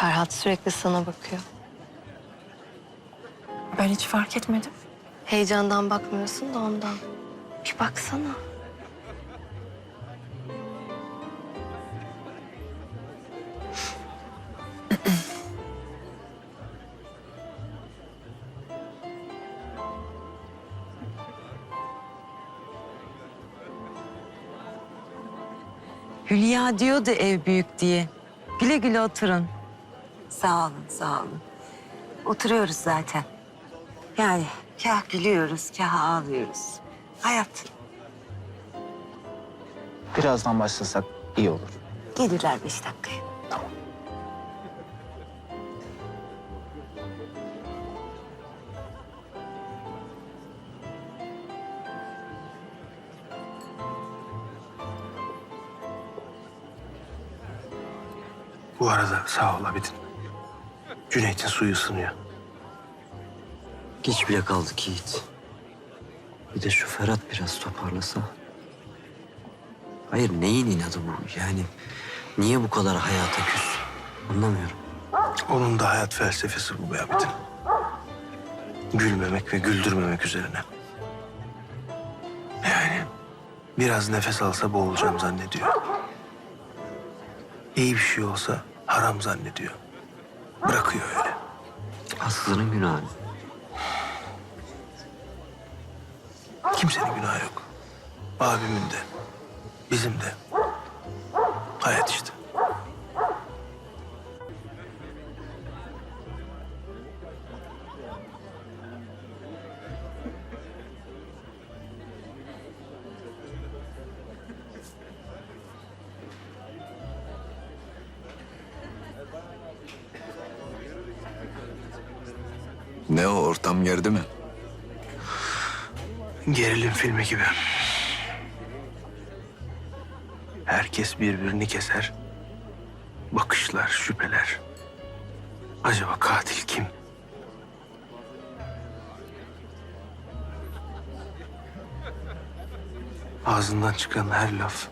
Ferhat sürekli sana bakıyor. Ben hiç fark etmedim. Heyecandan bakmıyorsun da ondan. Bir baksana. Hülya diyordu ev büyük diye. Güle güle oturun. Sağ olun, sağ olun. Oturuyoruz zaten. Yani kah gülüyoruz, kah ağlıyoruz. Hayat. Birazdan başlasak iyi olur. Gelirler beş dakikaya. Bu arada sağ ol Abidin. Cüneyt'in suyu ısınıyor. Geç bile kaldık Yiğit. Bir de şu Ferhat biraz toparlasa. Hayır neyin inadı bu? Yani niye bu kadar hayata küs? Anlamıyorum. Onun da hayat felsefesi bu be Abidin. Gülmemek ve güldürmemek üzerine. Yani biraz nefes alsa boğulacağım zannediyor. İyi bir şey olsa haram zannediyor. Bırakıyor öyle. Aslı'nın günahı. Kimsenin günahı yok. Abimin de, bizim de. Hayat işte. Ne o ortam gerdi mi? Gerilim filmi gibi. Herkes birbirini keser. Bakışlar, şüpheler. Acaba katil kim? Ağzından çıkan her laf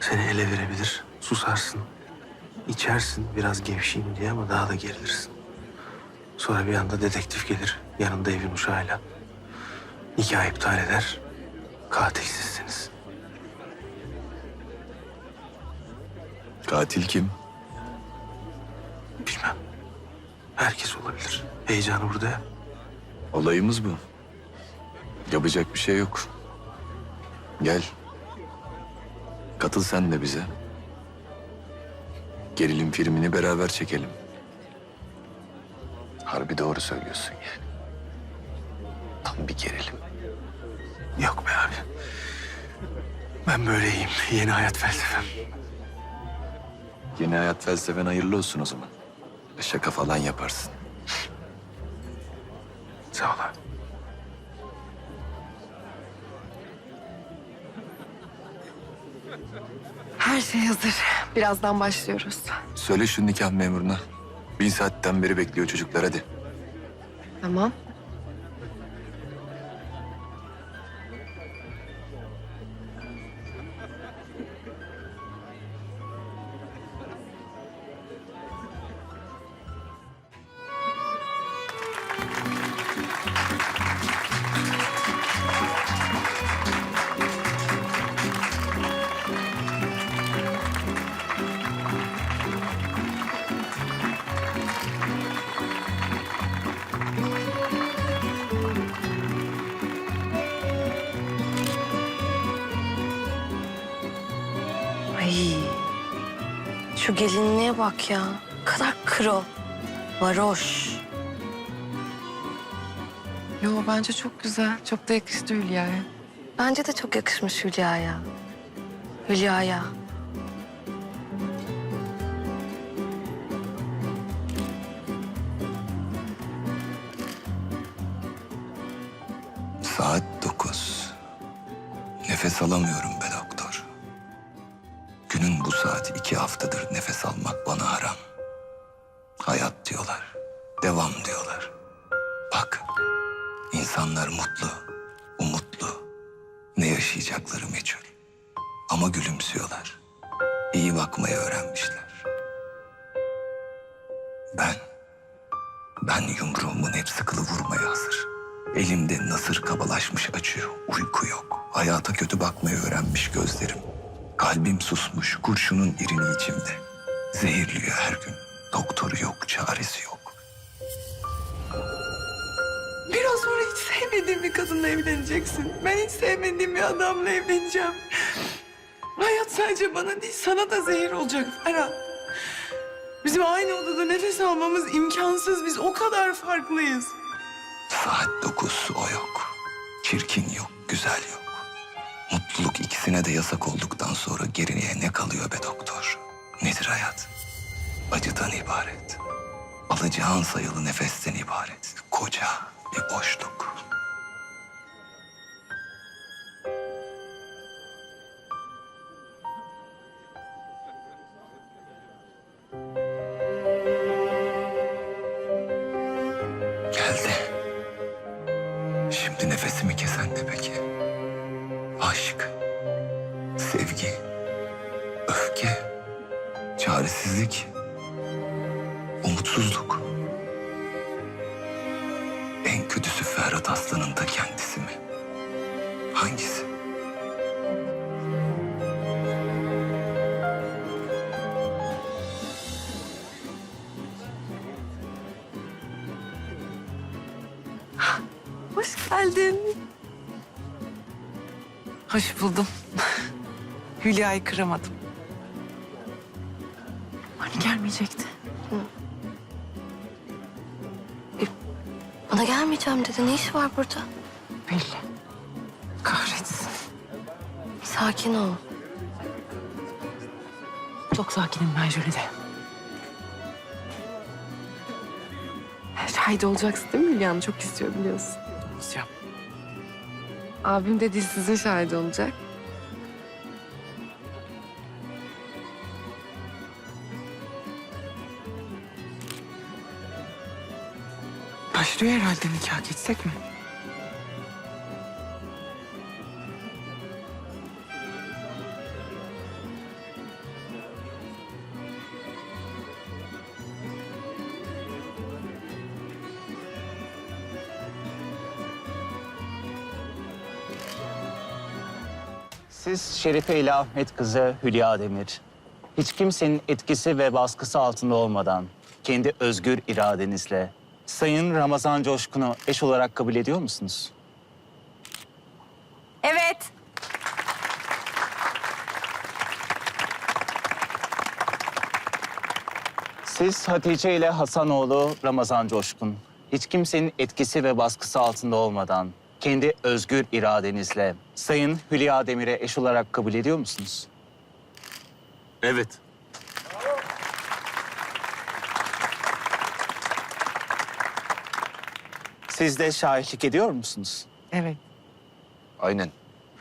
seni ele verebilir. Susarsın, içersin biraz gevşeyim diye ama daha da gerilirsin. Sonra bir anda dedektif gelir yanında evin uşağıyla. Nikah iptal eder. Katil sizsiniz. Katil kim? Bilmem. Herkes olabilir. Heyecanı burada ya. Olayımız bu. Yapacak bir şey yok. Gel. Katıl sen de bize. Gerilim filmini beraber çekelim. Harbi doğru söylüyorsun yani. Tam bir gerilim. Yok be abi. Ben böyleyim. Yeni hayat felsefem. Yeni hayat felsefen hayırlı olsun o zaman. Şaka falan yaparsın. Sağ ol abi. Her şey hazır. Birazdan başlıyoruz. Söyle şu nikah memuruna. Bin saatten beri bekliyor çocuklar hadi. Tamam. Ay. Şu gelinliğe bak ya. Ne kadar kro. Varoş. Yo bence çok güzel. Çok da yakıştı Hülya'ya. Bence de çok yakışmış Hülya'ya. Hülya'ya. Saat dokuz. Nefes alamıyorum be iki haftadır nefes almak bana haram. Hayat diyorlar, devam diyorlar. Bak, insanlar mutlu, umutlu. Ne yaşayacakları meçhul. Ama gülümsüyorlar. İyi bakmayı öğrenmişler. Ben, ben yumruğumun hep sıkılı vurmaya hazır. Elimde nasır kabalaşmış acıyor, uyku yok. Hayata kötü bakmayı öğrenmiş gözlerim. Kalbim susmuş, kurşunun irini içimde. Zehirliyor her gün. Doktoru yok, çaresi yok. Biraz sonra hiç sevmediğim bir kadınla evleneceksin. Ben hiç sevmediğim bir adamla evleneceğim. Hayat sadece bana değil sana da zehir olacak Ferhat. Bizim aynı odada nefes almamız imkansız. Biz o kadar farklıyız. Saat dokuz o yok. Çirkin yok, güzel yok. İkisine de yasak olduktan sonra geriye ne kalıyor be doktor? Nedir hayat? Acıdan ibaret. Alacağın sayılı nefesten ibaret. Koca bir boşluk. Geldi. Şimdi nefesimi kesen ne peki? Sevgi, öfke, çaresizlik, umutsuzluk. En kötüsü Ferhat Aslan'ın da kendisi mi? Hangisi? Hoş geldin. Hoş buldum. Hülya'yı kıramadım. Hani gelmeyecekti? Bana gelmeyeceğim dedi. Ne işi var burada? Belli. Kahretsin. Sakin ol. Çok sakinim ben Jülide. Şahit olacaksın değil mi Hülya'nın? Çok istiyor biliyorsun. Olacağım. Abim de dilsizin şahidi olacak. Başlıyor herhalde nikah. Geçsek mi? Siz Şerife ile Ahmet kızı Hülya Demir. Hiç kimsenin etkisi ve baskısı altında olmadan kendi özgür iradenizle Sayın Ramazan Coşkun'u eş olarak kabul ediyor musunuz? Evet. Siz Hatice ile Hasanoğlu Ramazan Coşkun. Hiç kimsenin etkisi ve baskısı altında olmadan kendi özgür iradenizle Sayın Hülya Demir'e eş olarak kabul ediyor musunuz? Evet. Siz de şahitlik ediyor musunuz? Evet. Aynen.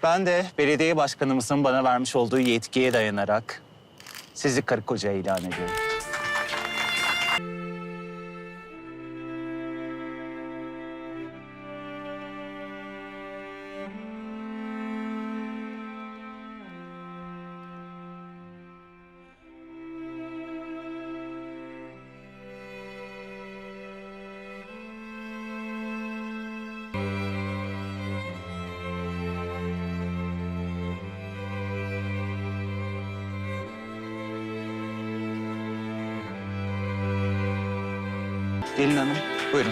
Ben de belediye başkanımızın bana vermiş olduğu yetkiye dayanarak sizi karı koca ilan ediyorum. Gelin hanım, buyurun.